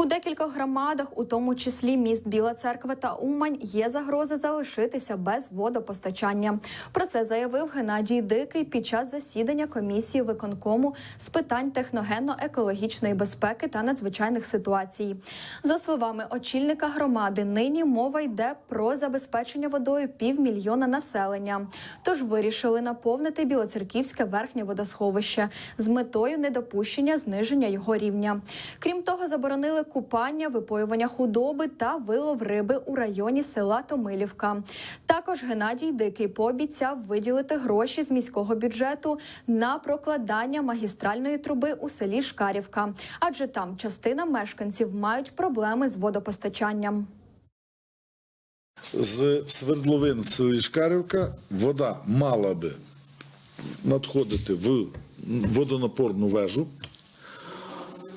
У декількох громадах, у тому числі міст Біла Церква та Умань, є загрози залишитися без водопостачання. Про це заявив Геннадій Дикий під час засідання комісії виконкому з питань техногенно-екологічної безпеки та надзвичайних ситуацій. За словами очільника громади, нині мова йде про забезпечення водою півмільйона населення. Тож вирішили наповнити Білоцерківське верхнє водосховище з метою недопущення зниження його рівня. Крім того, заборонили купання, випоювання худоби та вилов риби у районі села Томилівка. Також Геннадій Дикий пообіцяв виділити гроші з міського бюджету на прокладання магістральної труби у селі Шкарівка, адже там частина мешканців мають проблеми з водопостачанням. З свердловин селі Шкарівка вода мала би надходити в водонапорну вежу,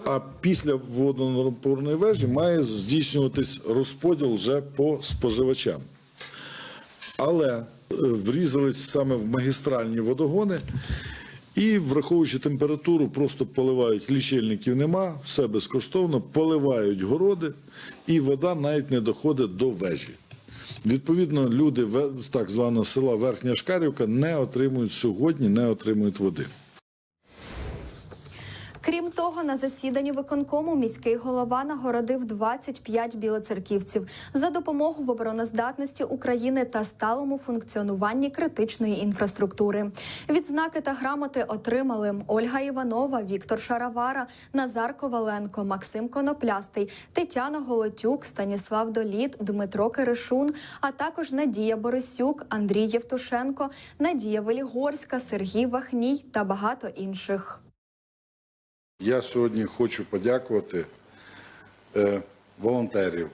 а після водонапорної вежі має здійснюватись розподіл вже по споживачам. Але е, врізались саме в магістральні водогони і, враховуючи температуру, просто поливають лічильників нема, все безкоштовно, поливають городи, і вода навіть не доходить до вежі. Відповідно, люди так званого села Верхня Шкарівка не отримують сьогодні, не отримують води. Того, на засіданні виконкому міський голова нагородив 25 білоцерківців за допомогу в обороноздатності України та сталому функціонуванні критичної інфраструктури. Відзнаки та грамоти отримали Ольга Іванова, Віктор Шаравара, Назар Коваленко, Максим Коноплястий, Тетяна Голотюк, Станіслав Доліт, Дмитро Киришун, а також Надія Борисюк, Андрій Євтушенко, Надія Велігорська, Сергій Вахній та багато інших. Я сьогодні хочу подякувати е, волонтерів,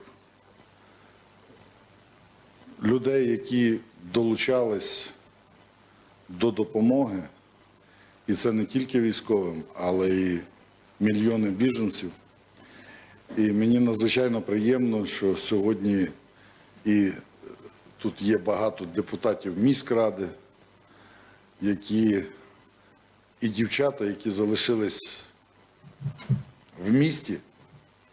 людей, які долучались до допомоги, і це не тільки військовим, але і мільйони біженців. І мені надзвичайно приємно, що сьогодні і тут є багато депутатів міськради, які і дівчата, які залишились в місті,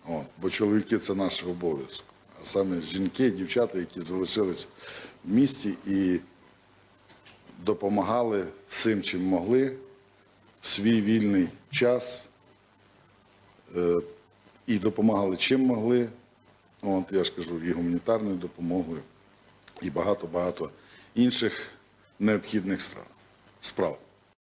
от, бо чоловіки це наш обов'язок, а саме жінки, дівчата, які залишились в місті і допомагали всім, чим могли, в свій вільний час е, і допомагали чим могли. От, я ж кажу, і гуманітарною допомогою, і багато-багато інших необхідних справ.